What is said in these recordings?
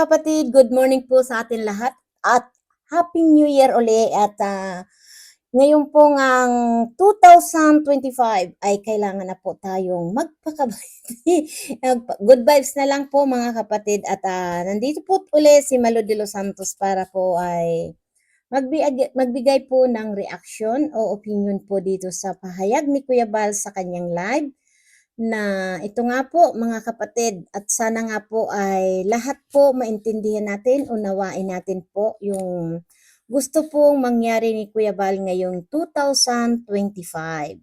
kapatid, good morning po sa atin lahat. At Happy New Year uli at ah, ngayon po ngang 2025 ay kailangan na po tayong magpakabait. good vibes na lang po mga kapatid. At ah, nandito po uli si Malo de los Santos para po ay magbigay po ng reaction o opinion po dito sa pahayag ni Kuya Bal sa kanyang live na ito nga po mga kapatid at sana nga po ay lahat po maintindihan natin, unawain natin po yung gusto pong mangyari ni Kuya Bal ngayong 2025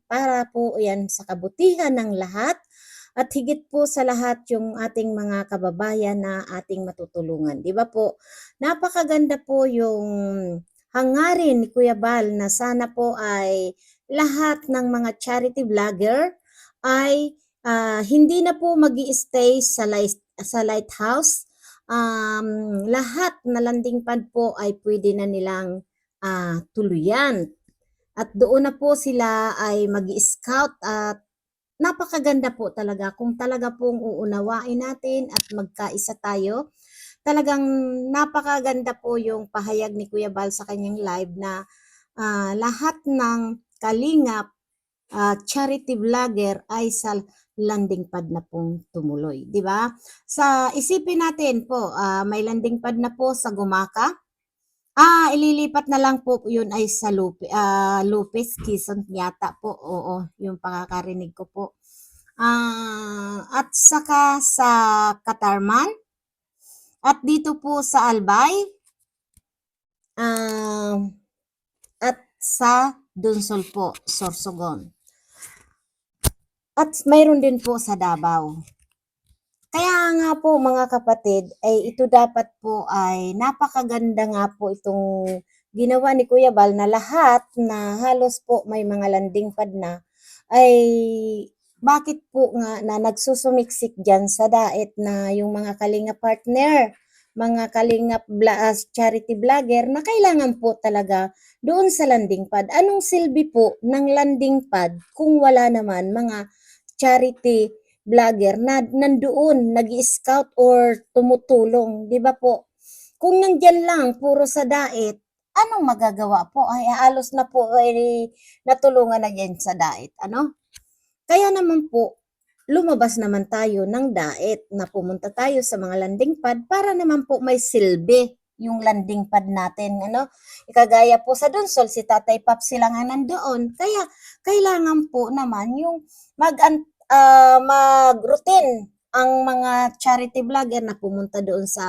para po yan sa kabutihan ng lahat at higit po sa lahat yung ating mga kababayan na ating matutulungan. Di ba po? Napakaganda po yung hangarin ni Kuya Bal na sana po ay lahat ng mga charity vlogger ay ah, hindi na po mag stay sa, light, sa lighthouse. Um, lahat na landing pad po ay pwede na nilang ah, tuluyan. At doon na po sila ay mag scout at napakaganda po talaga kung talaga pong uunawain natin at magkaisa tayo. Talagang napakaganda po yung pahayag ni Kuya Bal sa kanyang live na ah, lahat ng kalingap ah, charity vlogger ay sa landing pad na pong tumuloy, di ba? Sa isipin natin po, ah, may landing pad na po sa Gumaka. Ah, ililipat na lang po yun ay sa Lupe, ah, Lupes, Quezon yata po. Oo, yung pakakarinig ko po. Ah, at saka sa Katarman. At dito po sa Albay. Ah, at sa Dunsol po, Sorsogon. At mayroon din po sa Davao. Kaya nga po mga kapatid, ay ito dapat po ay napakaganda nga po itong ginawa ni Kuya Bal na lahat na halos po may mga landing pad na ay bakit po nga na nagsusumiksik dyan sa daet na yung mga kalinga partner, mga kalinga bla, as charity vlogger na kailangan po talaga doon sa landing pad. Anong silbi po ng landing pad kung wala naman mga charity vlogger na nandoon nag scout or tumutulong, 'di ba po? Kung nandyan lang puro sa daet, anong magagawa po? Ay halos na po ay natulungan na yan sa daet, ano? Kaya naman po lumabas naman tayo ng daet na pumunta tayo sa mga landing pad para naman po may silbi yung landing pad natin, ano? Ikagaya po sa Donsol, si Tatay Pap sila nga nandoon. Kaya kailangan po naman yung mag ah, mag-routine ang mga charity vlogger na pumunta doon sa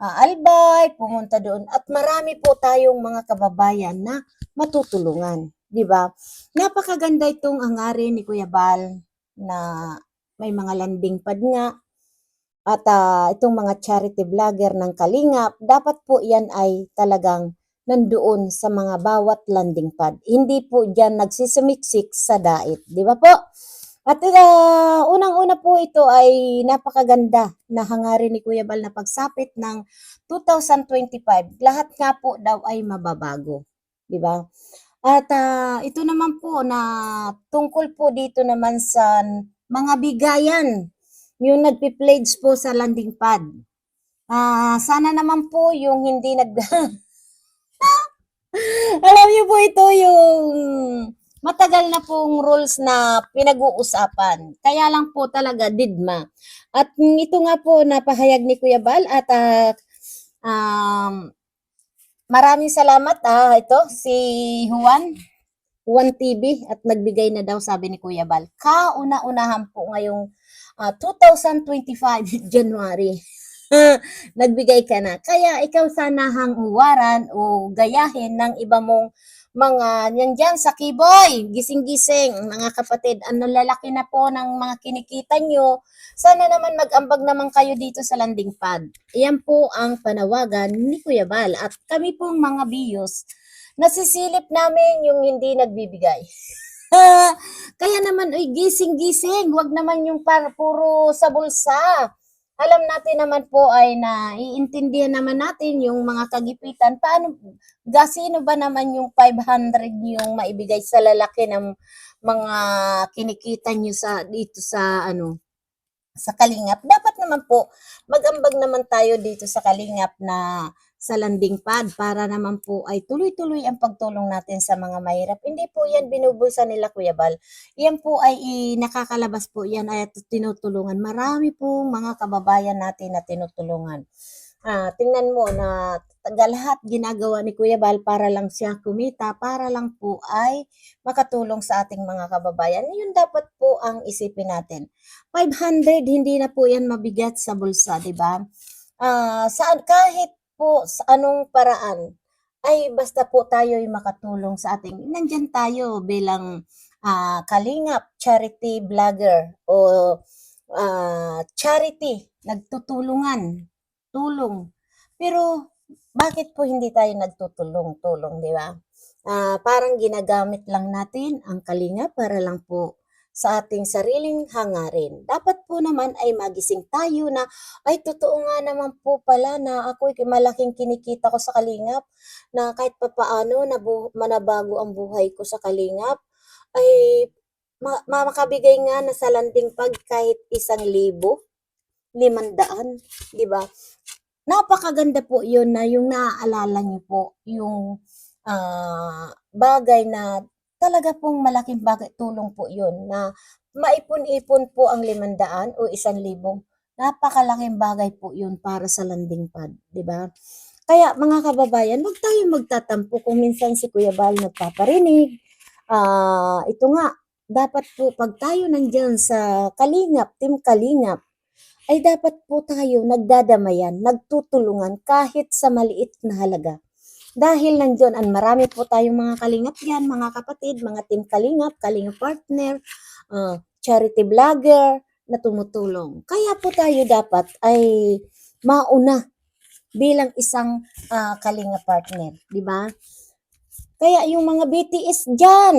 ah, Albay, pumunta doon at marami po tayong mga kababayan na matutulungan, 'di ba? Napakaganda itong hangarin ni Kuya Bal na may mga landing pad nga at ah, itong mga charity vlogger ng Kalingap, dapat po yan ay talagang nandoon sa mga bawat landing pad. Hindi po dyan nagsisimiksik sa dait. Di ba po? At ah, unang-una po ito ay napakaganda na hangarin ni Kuya Bal na pagsapit ng 2025. Lahat nga po daw ay mababago. Di ba? At ah, ito naman po na tungkol po dito naman sa mga bigayan yung nagpi-pledge po sa landing pad. Ah, sana naman po yung hindi nag Alam niyo po ito yung matagal na pong rules na pinag-uusapan. Kaya lang po talaga didma. At ito nga po napahayag ni Kuya Bal at ah, um, maraming salamat ah ito si Juan Juan TV at nagbigay na daw sabi ni Kuya Bal. Kauna-unahan po ngayong ah, 2025 January. nagbigay ka na. Kaya ikaw sana hang uwaran o gayahin ng iba mong mga yan sa Kiboy. Gising-gising, mga kapatid. Ang lalaki na po ng mga kinikita nyo. Sana naman mag-ambag naman kayo dito sa landing pad. Iyan po ang panawagan ni Kuya Bal. At kami pong mga bios, nasisilip namin yung hindi nagbibigay. Kaya naman, uy, gising-gising. Huwag naman yung par puro sa bulsa alam natin naman po ay na iintindihan naman natin yung mga kagipitan. Paano, gasino ba naman yung 500 yung maibigay sa lalaki ng mga kinikita nyo sa, dito sa, ano, sa Kalingap. Dapat naman po, mag-ambag naman tayo dito sa Kalingap na sa landing pad para naman po ay tuloy-tuloy ang pagtulong natin sa mga mahirap. Hindi po yan binubulsa nila Kuya Bal. Yan po ay i- nakakalabas po yan ay tinutulungan. Marami po mga kababayan natin na tinutulungan. Ah, tingnan mo na lahat ginagawa ni Kuya Bal para lang siya kumita, para lang po ay makatulong sa ating mga kababayan. Yun dapat po ang isipin natin. 500 hindi na po yan mabigat sa bulsa, 'di ba? Ah, saan kahit po sa anong paraan ay basta po tayo ay makatulong sa ating nandiyan tayo bilang ah, kalingap charity vlogger o ah, charity nagtutulungan tulong. Pero bakit po hindi tayo nagtutulong-tulong di ba? Ah, parang ginagamit lang natin ang kalinga para lang po sa ating sariling hangarin. Dapat po naman ay magising tayo na, ay totoo nga naman po pala na ako malaking kinikita ko sa kalingap, na kahit papaano nabu- manabago ang buhay ko sa kalingap, ay ma- ma- makabigay nga na sa landing pag kahit isang libo, limandaan, di ba? Napakaganda po yun na yung naaalala niyo po, yung ah, bagay na talaga pong malaking bagay, tulong po yun na maipon-ipon po ang limandaan o isang libong. Napakalaking bagay po yun para sa landing pad, di ba? Kaya mga kababayan, huwag tayong magtatampo kung minsan si Kuya Bal nagpaparinig. Ah, ito nga, dapat po pag tayo nandyan sa Kalingap, Team Kalingap, ay dapat po tayo nagdadamayan, nagtutulungan kahit sa maliit na halaga. Dahil nandiyon ang marami po tayong mga kalingap yan, mga kapatid, mga team kalingap, kalingap partner, ah, charity vlogger na tumutulong. Kaya po tayo dapat ay mauna bilang isang ah, kalingap partner, di ba? Kaya yung mga BTS dyan,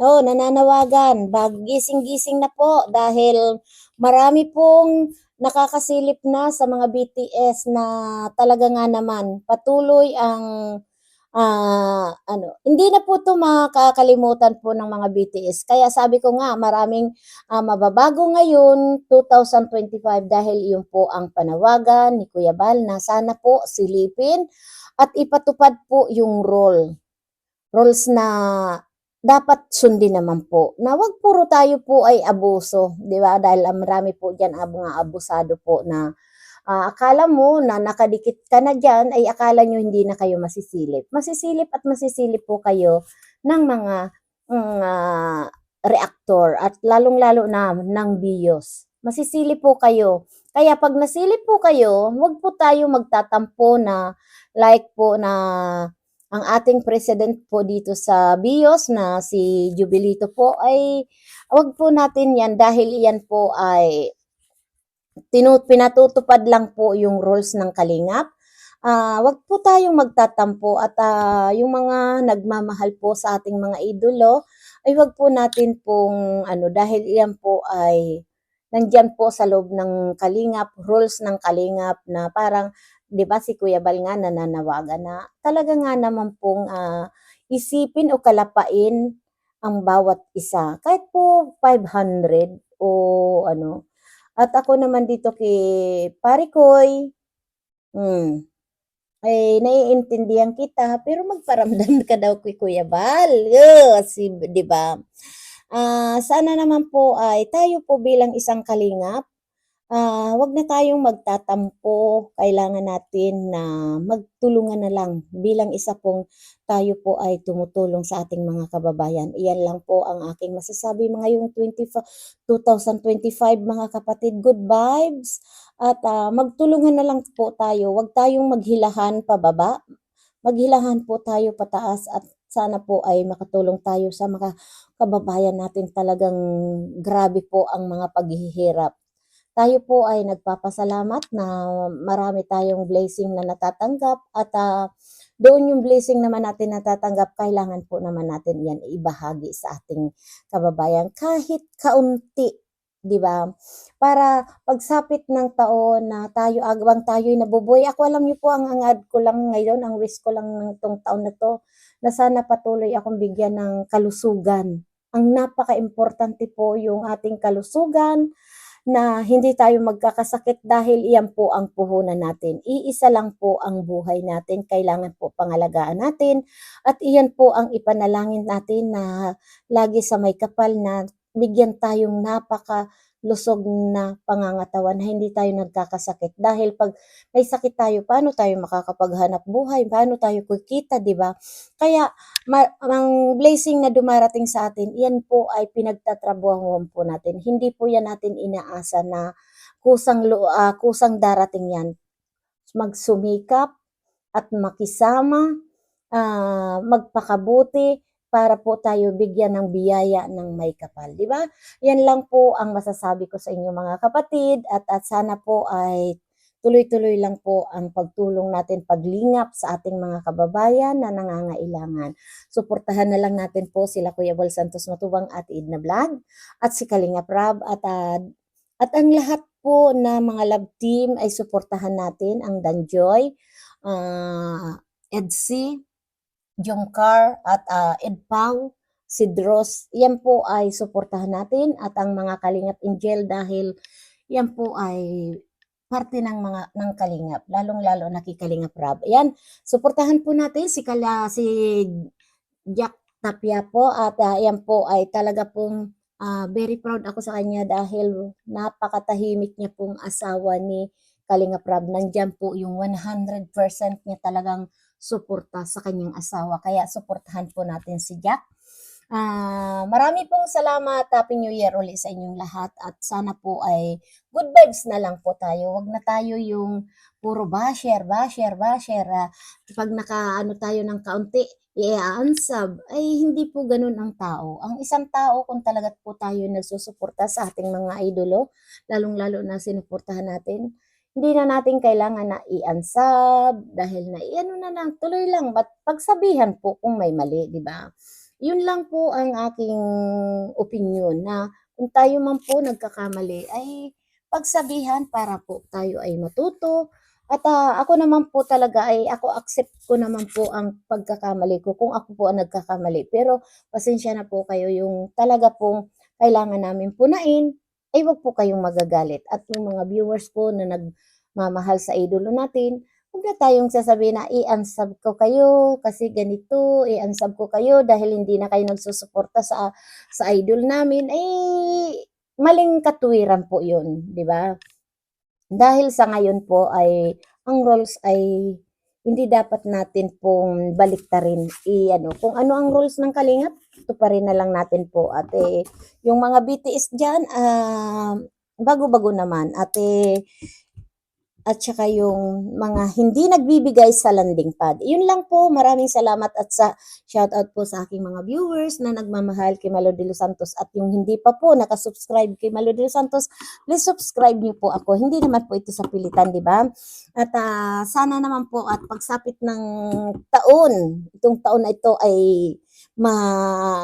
oh, nananawagan, bag gising-gising na po dahil marami pong nakakasilip na sa mga BTS na talaga nga naman patuloy ang ah, ano, hindi na po ito makakalimutan po ng mga BTS. Kaya sabi ko nga, maraming ah, mababago ngayon, 2025, dahil yun po ang panawagan ni Kuya Bal na sana po silipin at ipatupad po yung role. Roles na dapat sundin naman po. Na wag puro tayo po ay abuso, di ba? Dahil ah, marami po dyan mga abusado po na Ah, akala mo na nakadikit ka na dyan, ay akala nyo hindi na kayo masisilip. Masisilip at masisilip po kayo ng mga mm, ah, reactor at lalong-lalo na ng BIOS. Masisilip po kayo. Kaya pag nasilip po kayo, huwag po tayo magtatampo na like po na ang ating president po dito sa BIOS na si Jubilito po ay wag po natin yan dahil iyan po ay tinu pinatutupad lang po yung rules ng kalingap. Ah, wag po tayong magtatampo at ah, yung mga nagmamahal po sa ating mga idolo ay wag po natin pong ano dahil iyan po ay nandiyan po sa loob ng kalingap, rules ng kalingap na parang 'di ba si Kuya Bal nga nananawagan na talaga nga naman pong ah, isipin o kalapain ang bawat isa. Kahit po 500 o ano, at ako naman dito kay Pare Koy, hmm, ay naiintindihan kita, pero magparamdam ka daw kay Kuya Bal. Si, di ba? Ah, sana naman po ay tayo po bilang isang kalingap, ah, wag na tayong magtatampo. Kailangan natin na magtulungan na lang bilang isa pong tayo po ay tumutulong sa ating mga kababayan. Iyan lang po ang aking masasabi mga yung 25, 2025 mga kapatid. Good vibes. At ah, magtulungan na lang po tayo. Huwag tayong maghilahan pababa. Maghilahan po tayo pataas at sana po ay makatulong tayo sa mga kababayan natin talagang grabe po ang mga paghihirap. Tayo po ay nagpapasalamat na marami tayong blessing na natatanggap at ah, doon yung blessing naman natin natatanggap, kailangan po naman natin yan ibahagi sa ating kababayan kahit kaunti, di ba? Para pagsapit ng taon na tayo agawang tayo'y nabubuhay. Ako alam niyo po ang angad ko lang ngayon, ang wish ko lang ng tong taon na to, na sana patuloy akong bigyan ng kalusugan. Ang napaka-importante po yung ating kalusugan, na hindi tayo magkakasakit dahil iyan po ang puhunan natin. Iisa lang po ang buhay natin, kailangan po pangalagaan natin at iyan po ang ipanalangin natin na lagi sa may kapal na bigyan tayong napaka lusog na pangangatawan na hindi tayo nagkakasakit. Dahil pag may sakit tayo paano tayo makakapaghanap buhay? Paano tayo kikita di ba? Kaya ma- ang blessing na dumarating sa atin yan po ay pinagtatrabuhan po natin. Hindi po yan natin inaasa na kusang ah, kusang darating yan. Magsumikap at makisama ah, magpakabuti para po tayo bigyan ng biyaya ng may kapal, di ba? Yan lang po ang masasabi ko sa inyo mga kapatid at, at sana po ay tuloy-tuloy lang po ang pagtulong natin paglingap sa ating mga kababayan na nangangailangan. Suportahan na lang natin po sila Kuya Bal Santos Matubang at Idna Vlog at si Kalinga Prab at ah, at ang lahat po na mga love team ay suportahan natin ang Danjoy, uh, Edsy, Jongkar at ah, Ed Pau, si Dross. Yan po ay suportahan natin at ang mga Kalingap Angel dahil yan po ay parte ng mga ng Kalingap, lalong-lalo na kay Kalingap Rob. Yan, suportahan po natin si Kala si Jack Tapia po at ah, yan po ay talaga pong ah, very proud ako sa kanya dahil napakatahimik niya pong asawa ni Kalingap Rob. Nandiyan po yung 100% niya talagang suporta sa kanyang asawa. Kaya suportahan po natin si Jack. Ah, marami pong salamat. Happy New Year ulit sa inyong lahat at sana po ay good vibes na lang po tayo. Huwag na tayo yung puro basher, basher, basher. Ah, pag nakaano tayo ng kaunti, i-unsub, ay hindi po ganun ang tao. Ang isang tao, kung talaga po tayo nagsusuporta sa ating mga idolo, lalong-lalo na sinuportahan natin, hindi na natin kailangan na i-unsub dahil na ano na lang, tuloy lang, but pagsabihan po kung may mali, di ba? Yun lang po ang aking opinion na kung tayo man po nagkakamali ay pagsabihan para po tayo ay matuto. At ah, ako naman po talaga ay ako accept ko naman po ang pagkakamali ko kung ako po ang nagkakamali. Pero pasensya na po kayo yung talaga pong kailangan namin punain ay wag po kayong magagalit. At yung mga viewers po na nagmamahal sa idolo natin, huwag na tayong sasabihin na i-unsub ko kayo kasi ganito, i-unsub ko kayo dahil hindi na kayo nagsusuporta sa sa idol namin. Eh, maling katuwiran po yun, di ba? Dahil sa ngayon po ay ang roles ay hindi dapat natin pong baliktarin. I ano kung ano ang rules ng kalingap ito pa rin na lang natin po at eh, yung mga BTS diyan ah, bago-bago naman. At eh, at saka yung mga hindi nagbibigay sa landing pad. Yun lang po, maraming salamat at sa shoutout po sa aking mga viewers na nagmamahal kay Malo de Los Santos at yung hindi pa po nakasubscribe kay Malo de Los Santos, please subscribe niyo po ako. Hindi naman po ito sa pilitan, di ba? At ah, sana naman po at pagsapit ng taon, itong taon na ito ay ma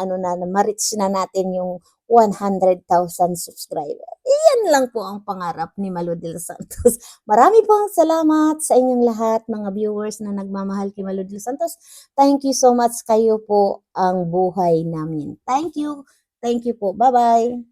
ano na ma-reach na natin yung 100,000 subscriber. Iyan lang po ang pangarap ni Malo de Los Santos. Marami pong salamat sa inyong lahat mga viewers na nagmamahal kay Malo de Los Santos. Thank you so much kayo po ang buhay namin. Thank you. Thank you po. Bye-bye.